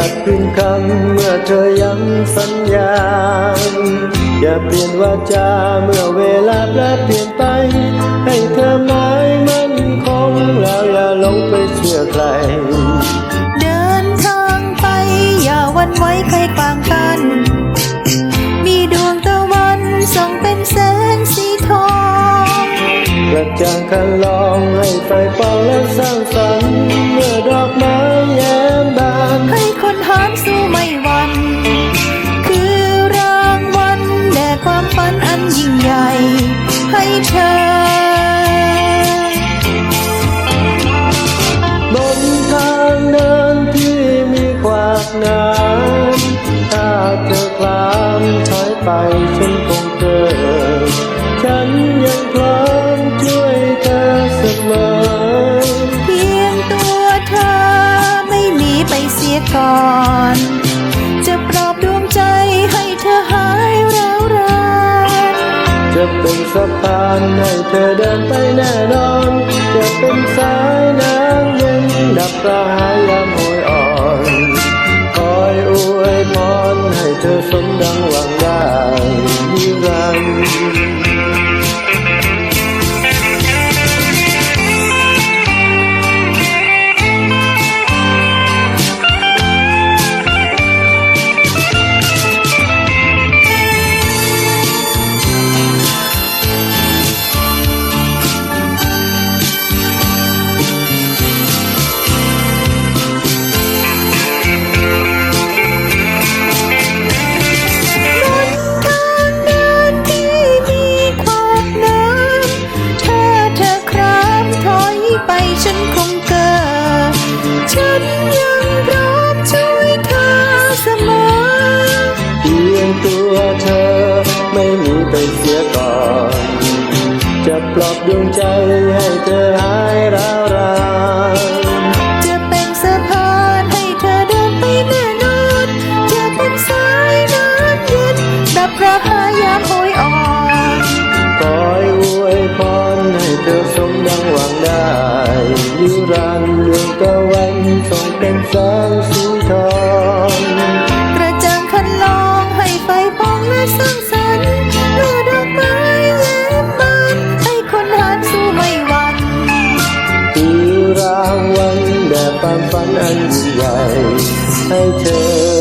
รักคืนคำเมื่อเธอยังสัญญา อย่าเปลี่ยนวาจาเมื่อเวลาแปรเปลี่ยนไป ให้เธอหมายมันคงแล้วอย่าลงไปเชื่อใคร เดินทางไป อย่าวันไว้ใครขวางกัน มีดวงตะวันส่องเป็นแสงสีทองกระจางคันลองให้ไฟเป่าและสร้างสรรค์ ให้เธอบนทางเดินที่มีขวากน้ำถ้าเธอคลามถอยไปฉันคงเกิดฉันยังพร้อมช่วยเธอเสมอ เพียงตัวเธอไม่หนีไปเสียก่อน จะเป็นสะพานให้เธอเดินไปแน่นอน จะเป็นสายน้ำเย็นดับกระหายยามโหยอ่อนคอยอวยพรให้เธอสมดังหวังได้นิรันดร์ ฉันยังพร้อมช่วยเธอเสมอเพียงตัวเธอไม่หนีไปเสียก่อน จะปลอบดวงใจให้เธอหายร้าวรานจะเป็นสะพานให้เธอเดินไปแน่นอน จะเป็นสายน้ำเย็นดับกระหายยามโหยอ่อนคอยอวยพรให้เธอสมดังหวังได้นิรันดร์ดวงตะวัน ส่องเป็นแสงสีทองกระจ่างคันลองให้ไฟปองและสร้างสรรค์เมื่อดอกไม้แย้มบานให้คนหานสู้ไม่หวั่นคือรางวัลแด่ความฝันอันยิ่งใหญ่ให้เธอ